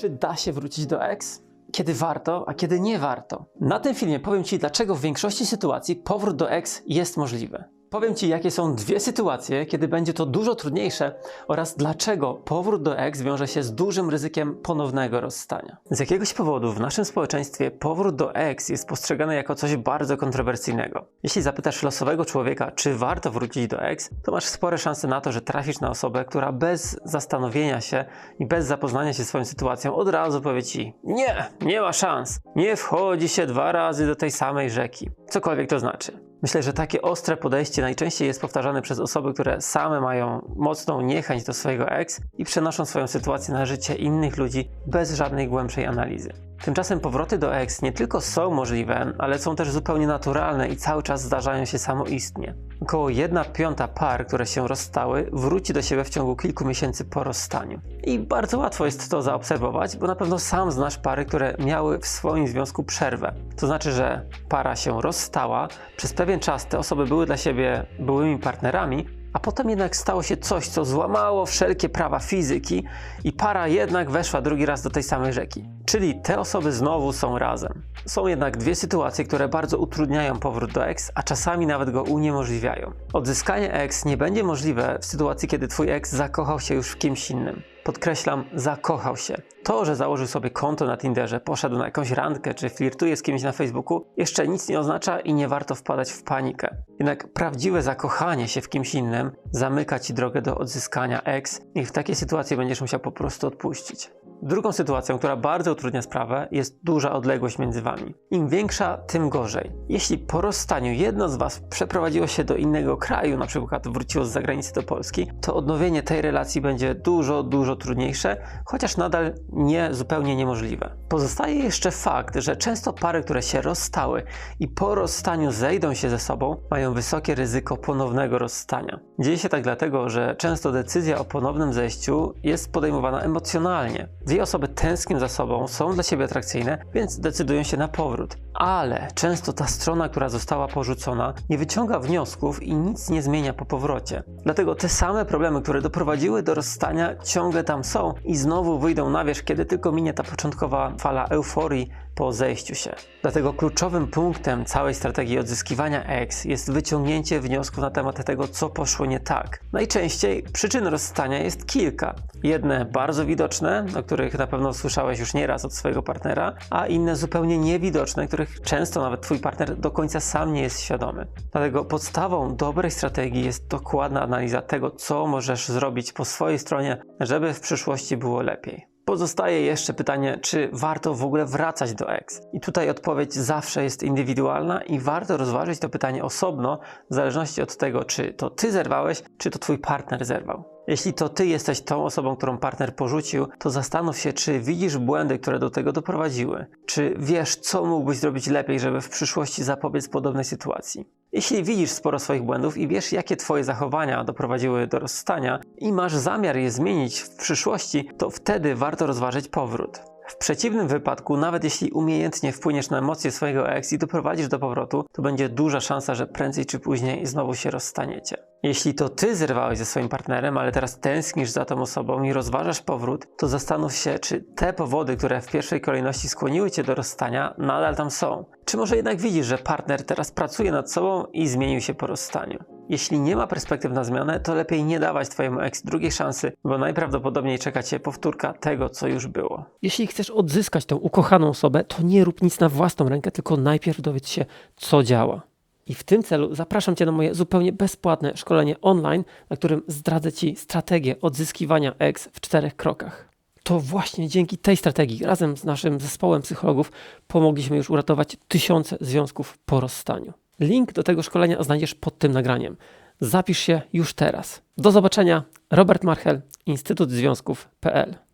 Czy da się wrócić do ex? Kiedy warto, a kiedy nie warto? Na tym filmie powiem Ci, dlaczego w większości sytuacji powrót do ex jest możliwy. Powiem Ci, jakie są dwie sytuacje, kiedy będzie to dużo trudniejsze oraz dlaczego powrót do ex wiąże się z dużym ryzykiem ponownego rozstania. Z jakiegoś powodu w naszym społeczeństwie powrót do ex jest postrzegany jako coś bardzo kontrowersyjnego. Jeśli zapytasz losowego człowieka, czy warto wrócić do ex, to masz spore szanse na to, że trafisz na osobę, która bez zastanowienia się i bez zapoznania się swoją sytuacją od razu powie Ci nie, nie ma szans, nie wchodzi się dwa razy do tej samej rzeki. Cokolwiek to znaczy. Myślę, że takie ostre podejście najczęściej jest powtarzane przez osoby, które same mają mocną niechęć do swojego ex i przenoszą swoją sytuację na życie innych ludzi bez żadnej głębszej analizy. Tymczasem powroty do ex nie tylko są możliwe, ale są też zupełnie naturalne i cały czas zdarzają się samoistnie. Około 1 piąta par, które się rozstały, wróci do siebie w ciągu kilku miesięcy po rozstaniu. I bardzo łatwo jest to zaobserwować, bo na pewno sam znasz pary, które miały w swoim związku przerwę. To znaczy, że para się rozstała, przez pewien czas te osoby były dla siebie byłymi partnerami, a potem jednak stało się coś, co złamało wszelkie prawa fizyki i para jednak weszła drugi raz do tej samej rzeki. Czyli te osoby znowu są razem. Są jednak dwie sytuacje, które bardzo utrudniają powrót do ex, a czasami nawet go uniemożliwiają. Odzyskanie ex nie będzie możliwe w sytuacji, kiedy twój ex zakochał się już w kimś innym. Podkreślam, zakochał się. To, że założył sobie konto na Tinderze, poszedł na jakąś randkę czy flirtuje z kimś na Facebooku, jeszcze nic nie oznacza i nie warto wpadać w panikę. Jednak prawdziwe zakochanie się w kimś innym zamyka ci drogę do odzyskania ex i w takiej sytuacji będziesz musiał po prostu odpuścić. Drugą sytuacją, która bardzo utrudnia sprawę, jest duża odległość między wami. Im większa, tym gorzej. Jeśli po rozstaniu jedno z was przeprowadziło się do innego kraju, na przykład wróciło z zagranicy do Polski, to odnowienie tej relacji będzie dużo, dużo trudniejsze, chociaż nadal nie zupełnie niemożliwe. Pozostaje jeszcze fakt, że często pary, które się rozstały i po rozstaniu zejdą się ze sobą, mają wysokie ryzyko ponownego rozstania. Dzieje się tak dlatego, że często decyzja o ponownym zejściu jest podejmowana emocjonalnie. Dwie osoby tęsknią za sobą, są dla siebie atrakcyjne, więc decydują się na powrót. Ale często ta strona, która została porzucona, nie wyciąga wniosków i nic nie zmienia po powrocie. Dlatego te same problemy, które doprowadziły do rozstania, ciągle tam są i znowu wyjdą na wierzch, kiedy tylko minie ta początkowa fala euforii po zejściu się. Dlatego kluczowym punktem całej strategii odzyskiwania ex jest wyciągnięcie wniosków na temat tego, co poszło nie tak. Najczęściej przyczyn rozstania jest kilka. Jedne bardzo widoczne, o których na pewno słyszałeś już nieraz od swojego partnera, a inne zupełnie niewidoczne, których często nawet twój partner do końca sam nie jest świadomy. Dlatego podstawą dobrej strategii jest dokładna analiza tego, co możesz zrobić po swojej stronie, żeby w przyszłości było lepiej. Pozostaje jeszcze pytanie, czy warto w ogóle wracać do ex. I tutaj odpowiedź zawsze jest indywidualna i warto rozważyć to pytanie osobno, w zależności od tego, czy to ty zerwałeś, czy to twój partner zerwał. Jeśli to ty jesteś tą osobą, którą partner porzucił, to zastanów się, czy widzisz błędy, które do tego doprowadziły. Czy wiesz, co mógłbyś zrobić lepiej, żeby w przyszłości zapobiec podobnej sytuacji. Jeśli widzisz sporo swoich błędów i wiesz, jakie twoje zachowania doprowadziły do rozstania i masz zamiar je zmienić w przyszłości, to wtedy warto rozważyć powrót. W przeciwnym wypadku, nawet jeśli umiejętnie wpłyniesz na emocje swojego ex i doprowadzisz do powrotu, to będzie duża szansa, że prędzej czy później znowu się rozstaniecie. Jeśli to ty zerwałeś ze swoim partnerem, ale teraz tęsknisz za tą osobą i rozważasz powrót, to zastanów się, czy te powody, które w pierwszej kolejności skłoniły cię do rozstania, nadal tam są. Czy może jednak widzisz, że partner teraz pracuje nad sobą i zmienił się po rozstaniu? Jeśli nie ma perspektyw na zmianę, to lepiej nie dawać twojemu ex drugiej szansy, bo najprawdopodobniej czeka cię powtórka tego, co już było. Jeśli chcesz odzyskać tę ukochaną osobę, to nie rób nic na własną rękę, tylko najpierw dowiedz się, co działa. I w tym celu zapraszam Cię na moje zupełnie bezpłatne szkolenie online, na którym zdradzę Ci strategię odzyskiwania ex w czterech krokach. To właśnie dzięki tej strategii, razem z naszym zespołem psychologów, pomogliśmy już uratować tysiące związków po rozstaniu. Link do tego szkolenia znajdziesz pod tym nagraniem. Zapisz się już teraz. Do zobaczenia. Robert Marchel, Instytut Związków.pl